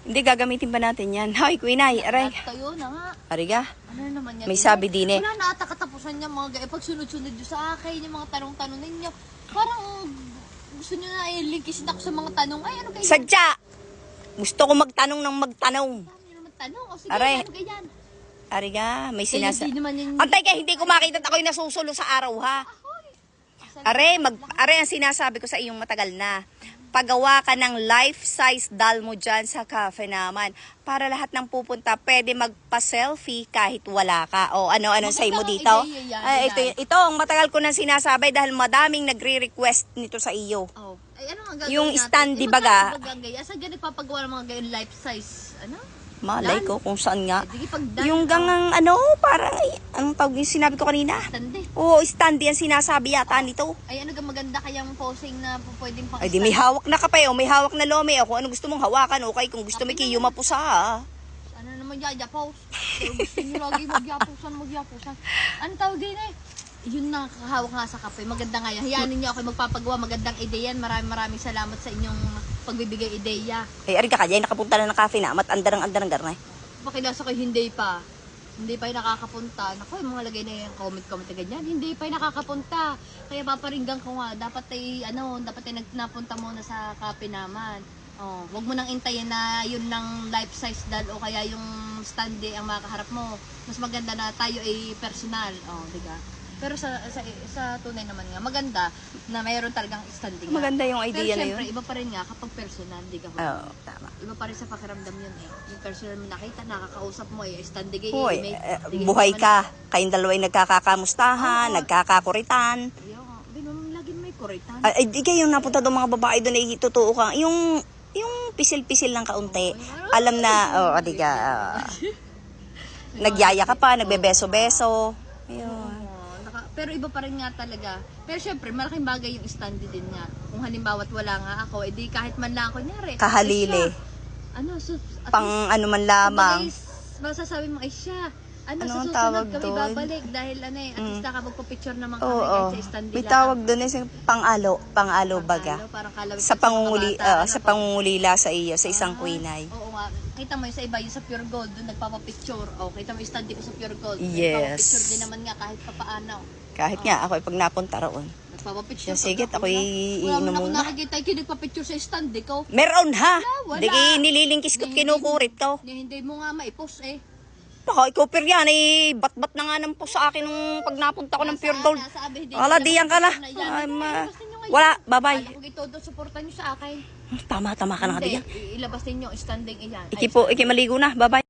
Hindi, gagamitin pa natin yan. Hoy, Quinay, aray. At kayo na nga. Ariga. Ano naman yan? May sabi din eh. Wala na ata katapusan niya mga gaya. Pag sunod-sunod nyo sa akin, yung mga tanong-tanong ninyo. Parang gusto nyo na i-linkisin ako sa mga tanong. Ay, ano kayo? Sadya! Gusto ko magtanong ng magtanong. Dami naman tanong. O sige, Aray. ano ganyan? Ariga, may sinasa... hindi naman yung... Antay ka, hindi ko makita at ako'y nasusulo sa araw, ha? Asan- Are, mag, are ang sinasabi ko sa iyong matagal na. Pagawa ka ng life-size doll mo dyan sa cafe naman. Para lahat ng pupunta, pwede magpa-selfie kahit wala ka. O ano, ano say mo dito? ideya yan, Ay, ito, ito, ang matagal ko nang sinasabi dahil madaming nagre-request nito sa iyo. Oh. Ay, ano ang gagawin Yung stand, di ba ga? Saan ganit papagawa ng mga gayon life size? Ano? Malay ko kung saan nga. Yung gangang ano, parang, ay, anong tawag yung sinabi ko kanina? Stand eh. Oo, stand yan sinasabi yata nito. Ay, ano ga maganda kayang posing na po pwedeng pang Ay, di may hawak na kape o may hawak na lome o kung ano gusto mong hawakan, okay. Kung gusto mo kiyo mapusa, ha? Ano naman yayapos? Pero gusto nyo lagi magyapusan, magyapusan. Ano tawag din eh? Yun na kakahawak nga sa kape. Maganda nga yan. Hayaan ninyo ako magpapagawa. Magandang ideya yan. Maraming maraming salamat sa inyong pagbibigay ideya. Ay, ari ka kaya, nakapunta na ng cafe na, mat andarang andarang garnay. Pakilasa ko hindi pa. Hindi pa yung nakakapunta. Naku, yung mga lagay na yung comment-comment na ganyan. Hindi pa yung nakakapunta. Kaya paparinggan ko nga. Dapat ay, ano, dapat ay nagnapunta muna sa kape naman. Oh, wag mo nang intayin na yun ng life size doll o kaya yung standee ang makaharap mo. Mas maganda na tayo ay personal. Oh, di ba? Pero sa, sa sa tunay naman nga maganda na mayroon talagang standing. Maganda yung idea Pero na syempre, yun. iba pa rin nga kapag personal, di ka ba? Oo, tama. Iba pa rin sa pakiramdam yun eh. Yung personal mo nakita, nakakausap mo eh, standing eh. Hoy, may- eh, bigay buhay ka. Kayong dalawa ay nagkakakamustahan, Oo. nagkakakuritan. Di naman lagi may kuritan. Ay, di kayo napunta doon mga babae doon ay totoo ka. Yung, yung pisil-pisil lang kaunti. Alam na, oh, adi ka. ah. nagyaya ka pa, nagbebeso-beso. Ayun. Pero iba pa rin nga talaga. Pero syempre, malaking bagay yung standing din nga. Kung halimbawa wala nga ako, edi kahit man lang ako, nyari. Kahalili. ay siya. Ano, so, at Pang ano man lamang. Kumbaga is, masasabi mo, ay siya. Ano, Ano sa susunod tawag kami doon? babalik dahil ano eh, at least nakapagpa-picture naman kami Oo. kahit sa standing May tawag doon eh, pang-alo, pang-alo baga. Pang-alo, Sa pangunguli, ah, ano, sa pangungulila sa iyo, sa isang Ah, queenay. Oo nga. Kita mo yung sa iba, yung sa Pure Gold, doon nagpapapicture. O, kita mo yung study ko sa Pure Gold. Yes. Nagpapapicture din naman nga kahit pa paano. Kahit nga ako ay pag napunta roon. Nagpapapicture. Siya, sige, Pag ako'y Wala iinom mo na ako muna. nakikita yung kinagpapicture sa stand ko. Meron ha! wala. Di nililingkis Hindi, kinukurit ko. Hindi, hindi mo nga maipost eh. Baka ikaw per yan, eh, bat-bat na nga nang po sa akin nung pag napunta ko ng Pure Gold. Wala, diyan ka na. Ay, ma-. Wala, bye-bye. Alam ko ito doon, supportan nyo sa akin. Tama, tama ka na nga diyan. ilabas ninyo, standing iyan. Iki po, iki maligo na, bye-bye.